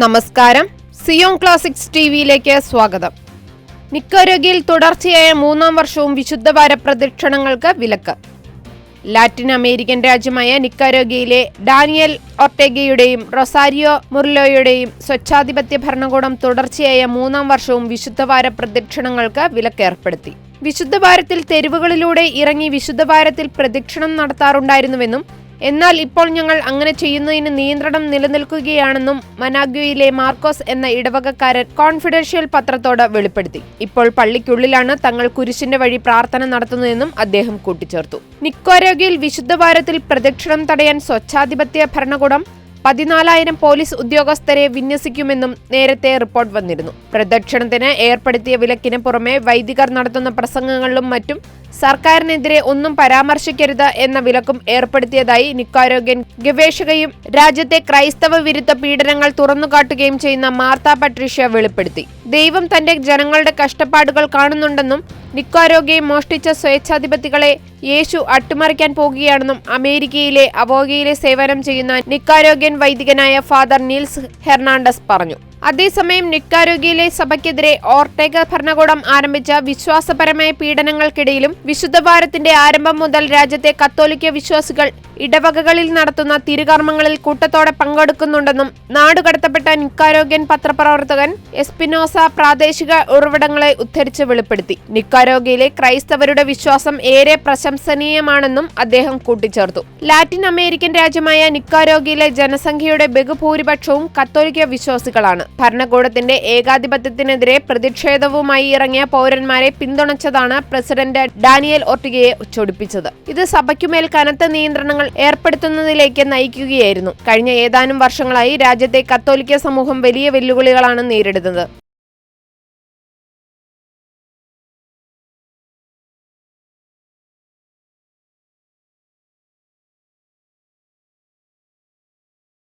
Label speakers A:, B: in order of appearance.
A: നമസ്കാരം. Zion classics T വിയിലേക്ക് സ്വാഗതം. നിക്കോരോഗിയിൽ തുടർച്ചയായ മൂന്നാം വർഷവും വിശുദ്ധവാര പ്രദക്ഷിണങ്ങൾക്ക് വിലക്ക്. ലാറ്റിൻ അമേരിക്കൻ രാജ്യമായ നിക്കോരോഗിയിലെ ഡാനിയൽ ഒർട്ടേഗയുടെയും റൊസാരിയോ മുർലോയുടെയും സ്വച്ഛാധിപത്യ ഭരണകൂടം തുടർച്ചയായ മൂന്നാം വർഷവും വിശുദ്ധവാര പ്രദക്ഷിണങ്ങൾക്ക് വിലക്കേർപ്പെടുത്തി. വിശുദ്ധവാരത്തിൽ തെരുവുകളിലൂടെ ഇറങ്ങി വിശുദ്ധവാരത്തിൽ പ്രദക്ഷിണം നടത്താറുണ്ടായിരുന്നുവെന്നും എന്നാൽ ഇപ്പോൾ ഞങ്ങൾ അങ്ങനെ ചെയ്യുന്നതിന് നിയന്ത്രണം നിലനിൽക്കുകയാണെന്നും മനാഗ്വയിലെ മാർക്കോസ് എന്ന ഇടവകക്കാരൻ കോൺഫിഡൻഷ്യൽ പത്രത്തോട് വെളിപ്പെടുത്തി. ഇപ്പോൾ പള്ളിക്കുള്ളിലാണ് തങ്ങൾ കുരിശിന്റെ വഴി പ്രാർത്ഥന നടത്തുന്നതെന്നും അദ്ദേഹം കൂട്ടിച്ചേർത്തു. നിക്കോരോഗിയിൽ വിശുദ്ധവാരത്തിൽ പ്രദക്ഷിണം തടയാൻ സ്വച്ഛാധിപത്യ ഭരണകൂടം പതിനാലായിരം പോലീസ് ഉദ്യോഗസ്ഥരെ വിന്യസിക്കുമെന്നും നേരത്തെ റിപ്പോർട്ട് വന്നിരുന്നു. പ്രദക്ഷിണത്തിന് ഏർപ്പെടുത്തിയ വിലക്കിന് പുറമെ വൈദികർ നടത്തുന്ന പ്രസംഗങ്ങളിലും മറ്റും സർക്കാരിനെതിരെ ഒന്നും പരാമർശിക്കരുത് എന്ന വിലക്കും ഏർപ്പെടുത്തിയതായി നിക്കാരോഗ്യൻ ഗവേഷകയും രാജ്യത്തെ ക്രൈസ്തവ വിരുദ്ധ പീഡനങ്ങൾ തുറന്നുകാട്ടുകയും ചെയ്യുന്ന മാർത്ത പട്രീഷ്യ വെളിപ്പെടുത്തി. ദൈവം തന്റെ ജനങ്ങളുടെ കഷ്ടപ്പാടുകൾ കാണുന്നുണ്ടെന്നും നിക്കാരോഗ്യയെ മോഷ്ടിച്ച സ്വേച്ഛാധിപതികളെ യേശു അട്ടിമറിക്കാൻ പോകുകയാണെന്നും അമേരിക്കയിലെ അവോഗയിലെ സേവനം ചെയ്യുന്ന നിക്കാരോഗ്യൻ വൈദികനായ ഫാദർ നീൽസ് ഹെർണാണ്ടസ് പറഞ്ഞു. അതേസമയം നിക്കാരോഗ്യയിലെ സഭയ്ക്കെതിരെ ഓർട്ടേഗ ഭരണകൂടം ആരംഭിച്ച വിശ്വാസപരമായ പീഡനങ്ങൾക്കിടയിലും വിശുദ്ധവാരത്തിന്റെ ആരംഭം മുതൽ രാജ്യത്തെ കത്തോലിക്ക വിശ്വാസികൾ ഇടവകകളിൽ നടത്തുന്ന തിരുകർമ്മങ്ങളിൽ കൂട്ടത്തോടെ പങ്കെടുക്കുന്നുണ്ടെന്നും നാടുകടത്തപ്പെട്ട നിക്കാരോഗ്യൻ പത്രപ്രവർത്തകൻ എസ്പിനോസ പ്രാദേശിക ഉറവിടങ്ങളെ ഉദ്ധരിച്ച് വെളിപ്പെടുത്തി. നിക്കാരോഗ്യയിലെ ക്രൈസ്തവരുടെ വിശ്വാസം ഏറെ പ്രശംസനീയമാണെന്നും അദ്ദേഹം കൂട്ടിച്ചേർത്തു. ലാറ്റിൻ അമേരിക്കൻ രാജ്യമായ നിക്കാരോഗ്യയിലെ ജനസംഖ്യയുടെ ബഹുഭൂരിപക്ഷവും കത്തോലിക്ക വിശ്വാസികളാണ്. ഭരണകൂടത്തിന്റെ ഏകാധിപത്യത്തിനെതിരെ പ്രതിഷേധവുമായി ഇറങ്ങിയ പൗരന്മാരെ പിന്തുണച്ചതാണ് പ്രസിഡന്റ് ഡാനിയൽ ഒർട്ടിഗയെ ചൊടിപ്പിച്ചത്. ഇത് സഭയ്ക്കുമേൽ കനത്ത നിയന്ത്രണങ്ങൾ ഏർപ്പെടുത്തുന്നതിലേക്ക് നയിക്കുകയായിരുന്നു. കഴിഞ്ഞ ഏതാനും വർഷങ്ങളായി രാജ്യത്തെ കത്തോലിക്ക സമൂഹം വലിയ വെല്ലുവിളികളാണ് നേരിടുന്നത്.